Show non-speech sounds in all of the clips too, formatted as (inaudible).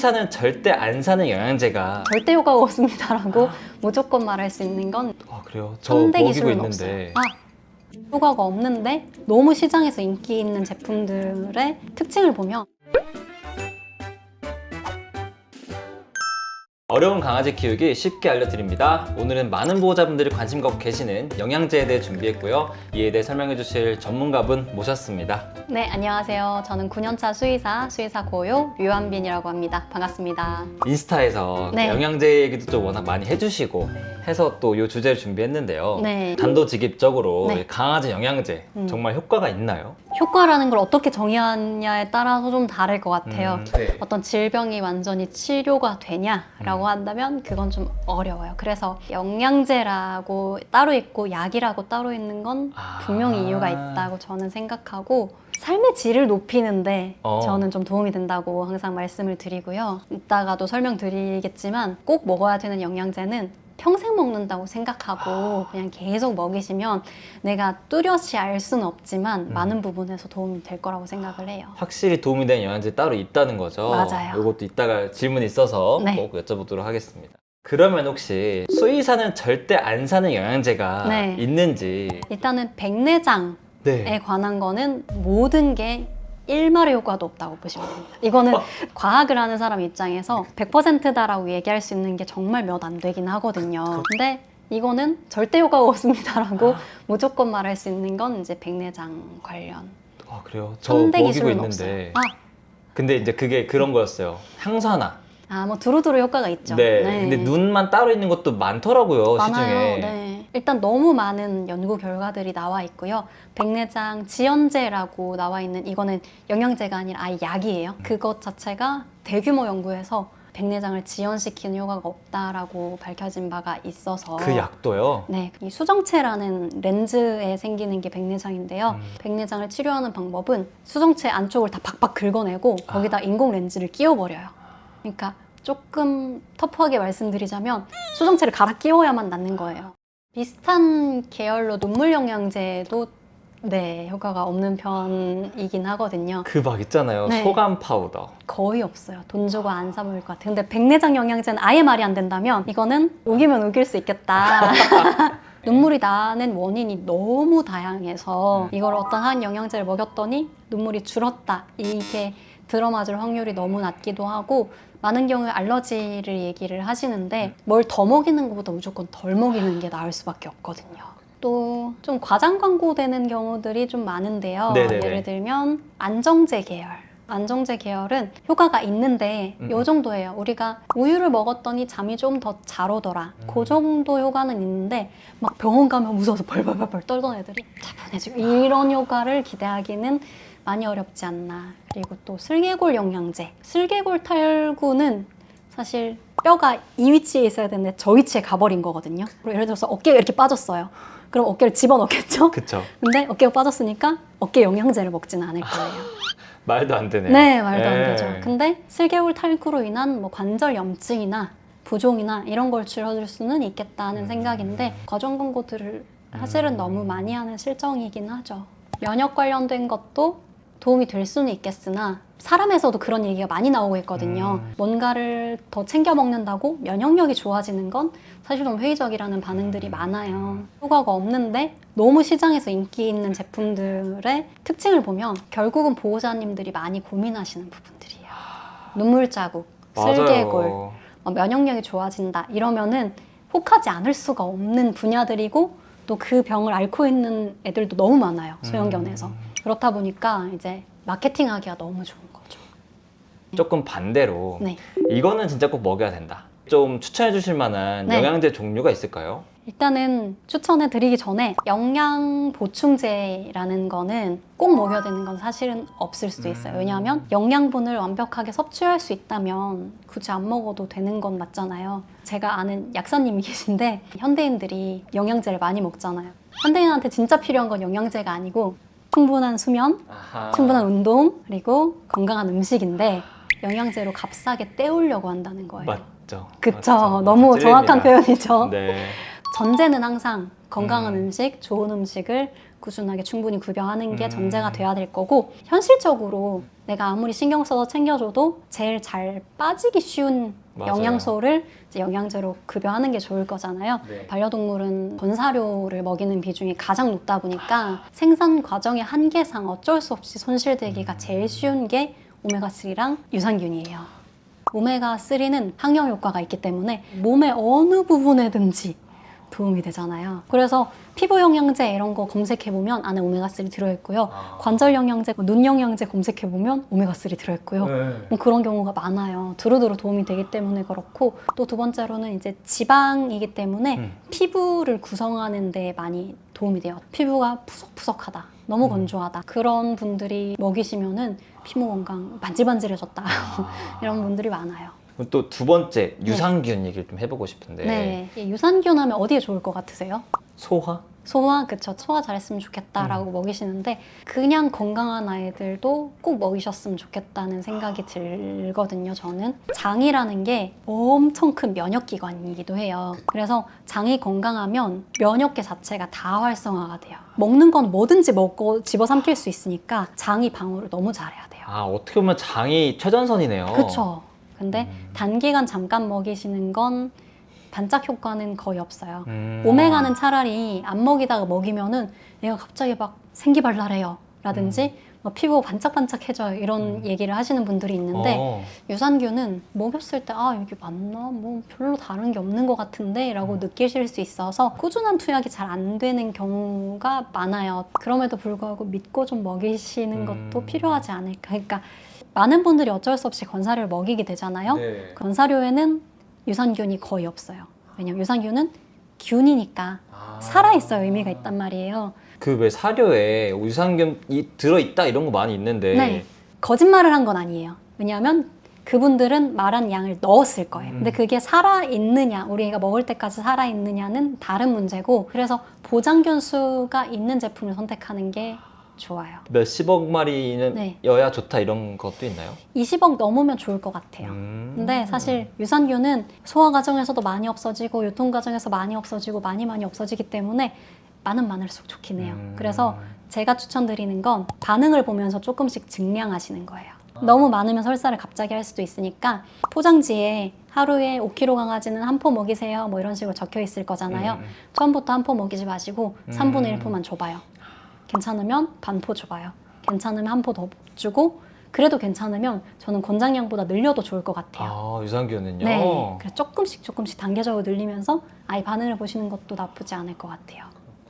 수의사는 절대 안 사는 영양제가 절대 효과가 없습니다라고 무조건 말할 수 있는 건 아 그래요? 저 먹이고 기술은 있는데 없어요. 아, 효과가 없는데 너무 시장에서 인기 있는 제품들의 특징을 보면 어려운 강아지 키우기 쉽게 알려드립니다. 오늘은 많은 보호자분들이 관심 갖고 계시는 영양제에 대해 준비했고요. 이에 대해 설명해 주실 전문가분 모셨습니다. 네 안녕하세요. 저는 9년차 수의사 수의사 고요 류한빈이라고 합니다. 반갑습니다. 인스타에서 네. 영양제 얘기도 좀 워낙 많이 해주시고 해서 또 이 주제를 준비했는데요. 네. 단도직입적으로 네. 강아지 영양제 음. 정말 효과가 있나요? 효과라는 걸 어떻게 정의하냐에 따라서 좀 다를 것 같아요. 음, 네. 어떤 질병이 완전히 치료가 되냐라고 음. 한다면 그건 좀 어려워요. 그래서 영양제라고 따로 있고 약이라고 따로 있는 건 아. 분명히 이유가 있다고 저는 생각하고 삶의 질을 높이는데 어. 저는 좀 도움이 된다고 항상 말씀을 드리고요. 이따가도 설명드리겠지만 꼭 먹어야 되는 영양제는 평생 먹는다고 생각하고 그냥 계속 먹이시면 내가 뚜렷이 알 수는 없지만 음. 많은 부분에서 도움이 될 거라고 생각을 해요. 확실히 도움이 되는 영양제 따로 있다는 거죠. 맞아요. 이것도 이따가 질문이 있어서 네. 꼭 여쭤보도록 하겠습니다. 그러면 혹시 수의사는 절대 안 사는 영양제가 네. 있는지 일단은 백내장 에 네. 관한 거는 모든 게 일말의 효과도 없다고 보시면 됩니다. 이거는 어. 과학을 하는 사람 입장에서 100%다라고 얘기할 수 있는 게 정말 몇 안 되긴 하거든요. 근데 이거는 절대 효과가 없습니다라고 아. 무조건 말할 수 있는 건 이제 백내장 관련. 아 그래요? 저 먹이고 기술은 있는데 없어요. 아, 근데 이제 그게 그런 거였어요. 항산화. 아, 뭐 두루두루 효과가 있죠. 네. 근데 눈만 따로 있는 것도 많더라고요 많아요. 시중에. 네. 일단 너무 많은 연구 결과들이 나와 있고요. 백내장 지연제라고 나와 있는 이거는 영양제가 아니라 아예 약이에요. 그것 자체가 대규모 연구에서 백내장을 지연시키는 효과가 없다라고 밝혀진 바가 있어서 그 약도요. 네, 이 수정체라는 렌즈에 생기는 게 백내장인데요. 음. 백내장을 치료하는 방법은 수정체 안쪽을 다 박박 긁어내고 아. 거기다 인공 렌즈를 끼워버려요. 그러니까 조금 터프하게 말씀드리자면 수정체를 갈아 끼워야만 낫는 거예요. 비슷한 계열로 눈물 영양제도 네, 효과가 없는 편이긴 하거든요. 그 막 있잖아요. 네. 소감 파우더. 거의 없어요. 돈 주고 안 사 먹을 것 같아요. 근데 백내장 영양제는 아예 말이 안 된다면 이거는 우기면 우길 수 있겠다. (laughs) 눈물이 나는 원인이 너무 다양해서 이걸 어떤 한 영양제를 먹였더니 눈물이 줄었다. 이게 들어맞을 확률이 너무 낮기도 하고 많은 경우에 알러지를 얘기를 하시는데 뭘 더 먹이는 것보다 무조건 덜 먹이는 게 나을 수밖에 없거든요. 또 좀 과장 광고되는 경우들이 좀 많은데요. 네네네. 예를 들면 안정제 계열. 안정제 계열은 효과가 있는데 음. 요 정도예요. 우리가 우유를 먹었더니 잠이 좀 더 잘 오더라. 음. 그 정도 효과는 있는데 막 병원 가면 무서워서 벌벌벌벌 떨던 애들이 차분해지고 이런 효과를 기대하기는 많이 어렵지 않나. 그리고 또 슬개골 영양제. 슬개골 탈구는 사실 뼈가 이 위치에 있어야 되는데 저 위치에 가버린 거거든요. 예를 들어서 어깨가 이렇게 빠졌어요. 그럼 어깨를 집어넣겠죠? 그쵸. 근데 어깨가 빠졌으니까 어깨 영양제를 먹지는 않을 거예요. (laughs) 말도 안 되네요. 네, 말도 안 네. 되죠. 근데 슬개골 탈구로 인한 뭐 관절 염증이나 부종이나 이런 걸 줄여줄 수는 있겠다는 음. 생각인데 과정 광고들을 사실은 음. 너무 많이 하는 실정이긴 하죠. 면역 관련된 것도 도움이 될 수는 있겠으나 사람에서도 그런 얘기가 많이 나오고 있거든요. 음. 뭔가를 더 챙겨 먹는다고 면역력이 좋아지는 건 사실 좀 회의적이라는 반응들이 음. 많아요. 효과가 없는데 너무 시장에서 인기 있는 제품들의 특징을 보면 결국은 보호자님들이 많이 고민하시는 부분들이에요. 눈물 자국, 슬개골. 어, 면역력이 좋아진다 이러면은 혹하지 않을 수가 없는 분야들이고 또 그 병을 앓고 있는 애들도 너무 많아요 소형견에서 음. 그렇다 보니까 이제 마케팅하기가 너무 좋은 거죠. 조금 반대로 네. 이거는 진짜 꼭 먹여야 된다. 좀 추천해 주실 만한 네. 영양제 종류가 있을까요? 일단은 추천해 드리기 전에 영양 보충제라는 거는 꼭 먹여야 되는 건 사실은 없을 수도 있어요. 음. 왜냐하면 영양분을 완벽하게 섭취할 수 있다면 굳이 안 먹어도 되는 건 맞잖아요. 제가 아는 약사님이 (laughs) 계신데 현대인들이 영양제를 많이 먹잖아요. 현대인한테 진짜 필요한 건 영양제가 아니고 충분한 수면, 아하. 충분한 운동, 그리고 건강한 음식인데 영양제로 값싸게 때우려고 한다는 거예요. 맞죠. 그쵸. 맞죠. 너무 찔립니다. 정확한 표현이죠. 네. 전제는 항상 건강한 음. 음. 식 좋은 음식을 꾸준하게 충분히 구별하는 게 음. 전제가 돼야 될 거고 현실적으로 내가 아무리 신경 써서 챙겨줘도 제일 잘 빠지기 쉬운 맞아요. 영양소를 이제 영양제로 급여하는 게 좋을 거잖아요. 네. 반려동물은 본사료를 먹이는 비중이 가장 높다 보니까 생산 과정의 한계상 어쩔 수 없이 손실되기가 제일 쉬운 게 오메가3랑 유산균이에요. 오메가3는 항영 효과가 있기 때문에 몸의 어느 부분에든지 도움이 되잖아요. 그래서 피부 영양제 이런 거 검색해 보면 안에 오메가3 들어있고요. 아. 관절 영양제, 눈 영양제 검색해 보면 오메가3 들어있고요. 네. 뭐 그런 경우가 많아요. 두루두루 도움이 되기 때문에 그렇고 또 두 번째로는 이제 지방이기 때문에 음. 피부를 구성하는 데 많이 도움이 돼요. 피부가 푸석푸석하다. 너무 음. 건조하다. 그런 분들이 먹이시면은 피부 건강 반질반질해졌다. 아. (laughs) 이런 분들이 많아요. 또 두 번째 유산균 얘기를 좀 해보고 싶은데 네. 이 유산균 하면 어디에 좋을 것 같으세요? 소화? 소화 그쵸 소화 잘했으면 좋겠다라고 음. 먹이시는데 그냥 건강한 아이들도 꼭 먹이셨으면 좋겠다는 생각이 들거든요 저는 장이라는 게 엄청 큰 면역 기관이기도 해요 그래서 장이 건강하면 면역계 자체가 다 활성화가 돼요 먹는 건 뭐든지 먹고 집어삼킬 수 있으니까 장이 방어를 너무 잘해야 돼요 아 어떻게 보면 장이 최전선이네요. 그쵸 근데 음. 단기간 잠깐 먹이시는 건 반짝 효과는 거의 없어요 음. 오메가는 차라리 안 먹이다가 먹이면은 얘가 갑자기 막 생기발랄해요. 라든지 뭐 피부가 반짝반짝해져요. 이런 음. 얘기를 하시는 분들이 있는데 어. 유산균은 먹였을 때 아 이게 맞나? 뭐 별로 다른 게 없는 것 같은데 라고 음. 느끼실 수 있어서 꾸준한 투약이 잘 안 되는 경우가 많아요. 그럼에도 불구하고 믿고 좀 먹이시는 음. 것도 필요하지 않을까. 그러니까 많은 분들이 어쩔 수 없이 건사료를 먹이게 되잖아요. 네. 건사료에는 유산균이 거의 없어요. 왜냐면 유산균은 균이니까 아. 살아있어야 의미가 있단 말이에요. 그 왜 사료에 유산균이 들어있다 이런 거 많이 있는데 네. 거짓말을 한 건 아니에요. 왜냐하면 그분들은 말한 양을 넣었을 거예요. 음. 근데 그게 살아있느냐, 우리가 먹을 때까지 살아있느냐는 다른 문제고, 그래서 보장균 수가 있는 제품을 선택하는 게 좋아요. 몇십억 마리는 네. 여야 좋다 이런 것도 있나요? 20억 넘으면 좋을 것 같아요. 음. 근데 사실 유산균은 소화 과정에서도 많이 없어지고 유통 과정에서 많이 없어지고 많이 많이 없어지기 때문에 많으면 많을수록 좋긴 해요. 음. 그래서 제가 추천드리는 건 반응을 보면서 조금씩 증량하시는 거예요. 너무 많으면 설사를 갑자기 할 수도 있으니까 포장지에 하루에 5kg 강아지는 한 포 먹이세요. 뭐 이런 식으로 적혀 있을 거잖아요. 음. 처음부터 한 포 먹이지 마시고 3분의 음. 1포만 줘봐요. 괜찮으면 반포 줘봐요. 괜찮으면 한 포 더 주고 그래도 괜찮으면 저는 권장량보다 늘려도 좋을 것 같아요. 아 유산균은요? 네. 그래서 조금씩 조금씩 단계적으로 늘리면서 아이 반응을 보시는 것도 나쁘지 않을 것 같아요.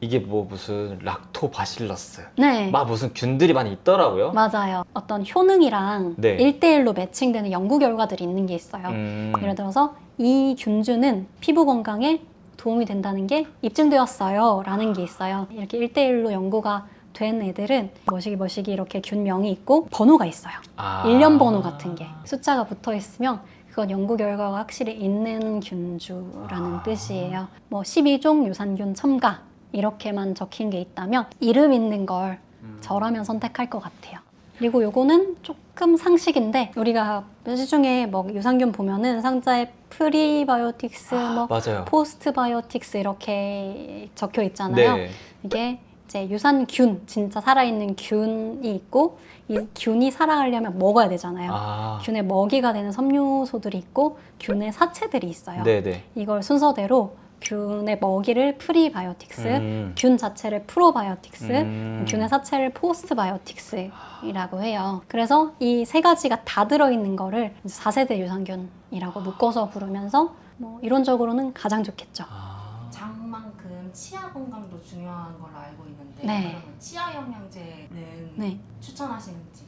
이게 뭐 무슨 락토바실러스 네. 막 무슨 균들이 많이 있더라고요. 맞아요. 어떤 효능이랑 네. 일 1대1로 매칭되는 연구 결과들이 있는 게 있어요. 음. 예를 들어서 이 균주는 피부 건강에 도움이 된다는 게 입증되었어요. 라는 게 있어요. 이렇게 1대1로 연구가 된 애들은 머시기 머시기 이렇게 균명이 있고 번호가 있어요. 아. 일련 번호 같은 게 숫자가 붙어 있으면 그건 연구 결과가 확실히 있는 균주라는 아. 뜻이에요. 뭐 12종 유산균 첨가 이렇게만 적힌 게 있다면 이름 있는 걸 음. 저라면 선택할 것 같아요. 그리고 요거는 조금 상식인데 우리가 시중에 뭐 유산균 보면은 상자에 프리바이오틱스 뭐 맞아요. 포스트바이오틱스 이렇게 적혀 있잖아요. 네. 이게 이제 유산균 진짜 살아있는 균이 있고 이 균이 살아가려면 먹어야 되잖아요. 아. 균의 먹이가 되는 섬유소들이 있고 균의 사체들이 있어요. 네네. 이걸 순서대로 균의 먹이를 프리바이오틱스, 음. 균 자체를 프로바이오틱스, 음. 균의 사체를 포스트바이오틱스이라고 해요. 그래서 이 세 가지가 다 들어있는 거를 4세대 유산균이라고 묶어서 부르면서 뭐 이론적으로는 가장 좋겠죠. 아. 장만큼 치아 건강도 중요한 걸로 알고 있는데 네. 그러면 치아 영양제는 네. 추천하시는지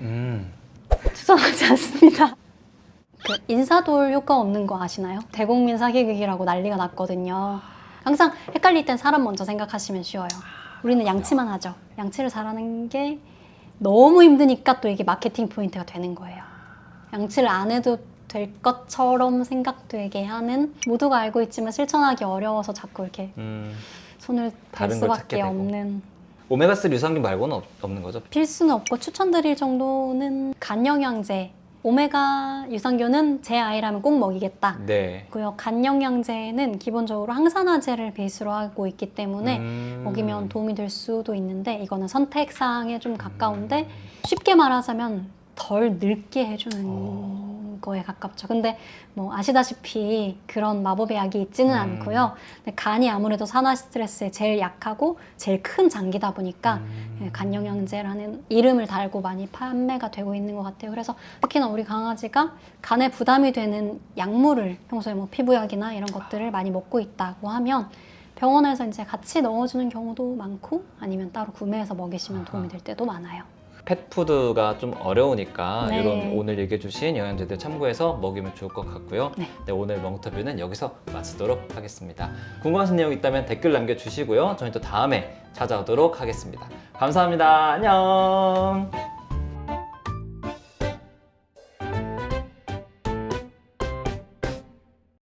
음. 추천하지 않습니다. 그 인사돌 효과 없는 거 아시나요? 대국민 사기극이라고 난리가 났거든요. 항상 헷갈릴 땐 사람 먼저 생각하시면 쉬워요. 우리는 양치만 하죠. 양치를 잘하는 게 너무 힘드니까 또 이게 마케팅 포인트가 되는 거예요. 양치를 안 해도 될 것처럼 생각되게 하는 모두가 알고 있지만 실천하기 어려워서 자꾸 이렇게 음. 손을 댈 다른 걸 찾게 수밖에 되고. 없는 오메가3 유산균 말고는 없, 없는 거죠? 필수는 없고 추천드릴 정도는 간 영양제 오메가 유산균은 제 아이라면 꼭 먹이겠다. 네. 고요 간 영양제는 기본적으로 항산화제를 베이스로 하고 있기 때문에 음. 먹이면 도움이 될 수도 있는데 이거는 선택 사항에 좀 가까운데 쉽게 말하자면 덜 늙게 해주는 어. 거에 가깝죠. 근데 뭐 아시다시피 그런 마법의 약이 있지는 음. 않고요. 근데 간이 아무래도 산화 스트레스에 제일 약하고 제일 큰 장기다 보니까 음. 예, 간영양제라는 이름을 달고 많이 판매가 되고 있는 것 같아요. 그래서 특히나 우리 강아지가 간에 부담이 되는 약물을 평소에 뭐 피부약이나 이런 것들을 많이 먹고 있다고 하면 병원에서 이제 같이 넣어주는 경우도 많고 아니면 따로 구매해서 먹이시면 도움이 될 때도 많아요. 펫푸드가 좀 어려우니까 네. 이런 오늘 얘기해 주신 영양제들 참고해서 먹이면 좋을 것 같고요. 네. 네, 오늘 멍터뷰는 여기서 마치도록 하겠습니다. 궁금하신 내용 있다면 댓글 남겨주시고요. 저희 또 다음에 찾아오도록 하겠습니다. 감사합니다. 안녕.